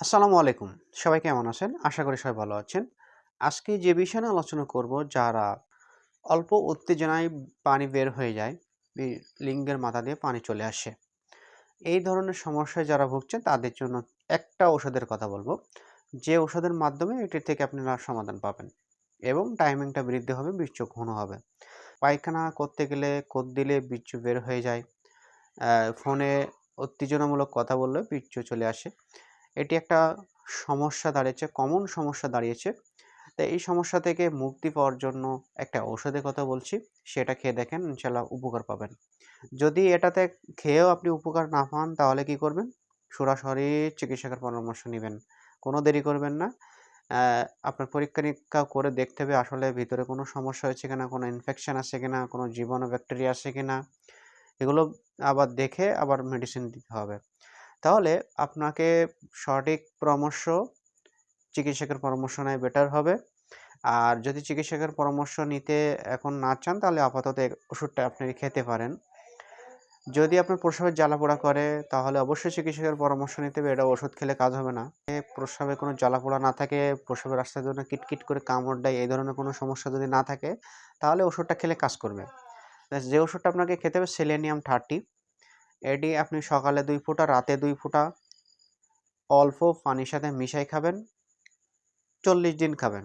আসসালামু আলাইকুম। সবাই কেমন আছেন? আশা করি সবাই ভালো আছেন। আজকে যে বিষয় নিয়ে আলোচনা করব, যারা অল্প উত্তেজনায় পানি বের হয়ে যায় লিঙ্গের মাথা দিয়ে পানি চলে আসে, এই ধরনের সমস্যায় যারা ভুগছেন, তাদের জন্য একটা ওষুধের কথা বলব। যে ওষুধের মাধ্যমে এটির থেকে আপনারা সমাধান পাবেন এবং টাইমিংটা বৃদ্ধি হবে, বীর্য ঘন হবে। পায়খানা করতে গেলে কোদ দিলে বীর্য বের হয়ে যায় ফোনে উত্তেজনামূলক কথা বললে বীর্য চলে আসে। এটি একটা সমস্যা দাঁড়িয়েছে কমন সমস্যা দাঁড়িয়েছে। তো এই সমস্যা থেকে মুক্তি পাওয়ার জন্য একটা ঔষধের কথা বলছি, সেটা খেয়ে দেখেন ইনশাল্লাহ উপকার পাবেন। যদি এটাতে খেয়েও আপনি উপকার না পান, তাহলে কি করবেন? সরাসরি চিকিৎসকের পরামর্শ নেবেন। কোনো দেরি করবেন না। আপনার পরীক্ষা নিরীক্ষা করে দেখতে হবে আসলে ভিতরে কোনো সমস্যা হয়েছে কিনা, কোনো ইনফেকশন আছে কিনা, কোনো জীবাণু ব্যাকটেরিয়া আছে কিনা। এগুলো আবার দেখে আবার মেডিসিন দিতে হবে। তাহলে আপনাকে সঠিক পরামর্শ চিকিৎসকের পরামর্শ নেয় বেটার হবে। আর যদি চিকিৎসকের পরামর্শ নিতে এখন না চান, তাহলে আপাতত ওষুধটা আপনি খেতে পারেন। যদি আপনার প্রস্রাবের জ্বালাপোড়া করে, তাহলে অবশ্যই চিকিৎসকের পরামর্শ নিতে হবে। এটা ওষুধ খেলে কাজ হবে না। এ প্রস্রাবে কোনো জ্বালাপোড়া না থাকে, প্রস্রাবের রাস্তার জন্য কিটকিট করে কামড় দেয়, এই ধরনের কোনো সমস্যা যদি না থাকে, তাহলে ওষুধটা খেলে কাজ করবে। যে ওষুধটা আপনাকে খেতে হবে, সেলেনিয়াম থার্টি। এটি আপনি সকালে দুই ফোঁটা, রাতে দুই ফোঁটা অল্প পানির সাথে মিশাই খাবেন। চল্লিশ দিন খাবেন।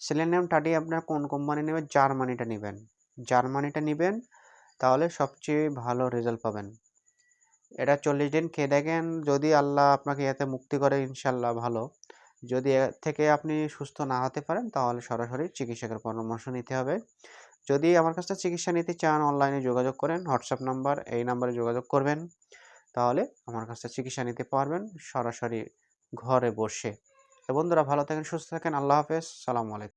সেলেনিয়াম থার্টি আপনার কোন কোম্পানি নেবেন? জার্মানিটা নেবেন। জার্মানিটা নেবেন, তাহলে সবচেয়ে ভালো রেজাল্ট পাবেন। এটা চল্লিশ দিন খেয়ে দেখেন, যদি আল্লাহ আপনাকে এতে মুক্তি করে ইনশাল্লাহ ভালো। যদি এ থেকে আপনি সুস্থ না হতে পারেন, তাহলে সরাসরি চিকিৎসকের পরামর্শ নিতে হবে। যদি আমার কাছে চিকিৎসা নিতে চান, অনলাইনে যোগাযোগ করেন, হোয়াটসঅ্যাপ নাম্বার, এই নাম্বারে যোগাযোগ করবেন। তাহলে আমার কাছে চিকিৎসা নিতে পারবেন সরাসরি ঘরে বসে। বন্ধুরা ভালো থাকেন, সুস্থ থাকেন, আল্লাহ হাফেজ, সালামু আলাইকুম।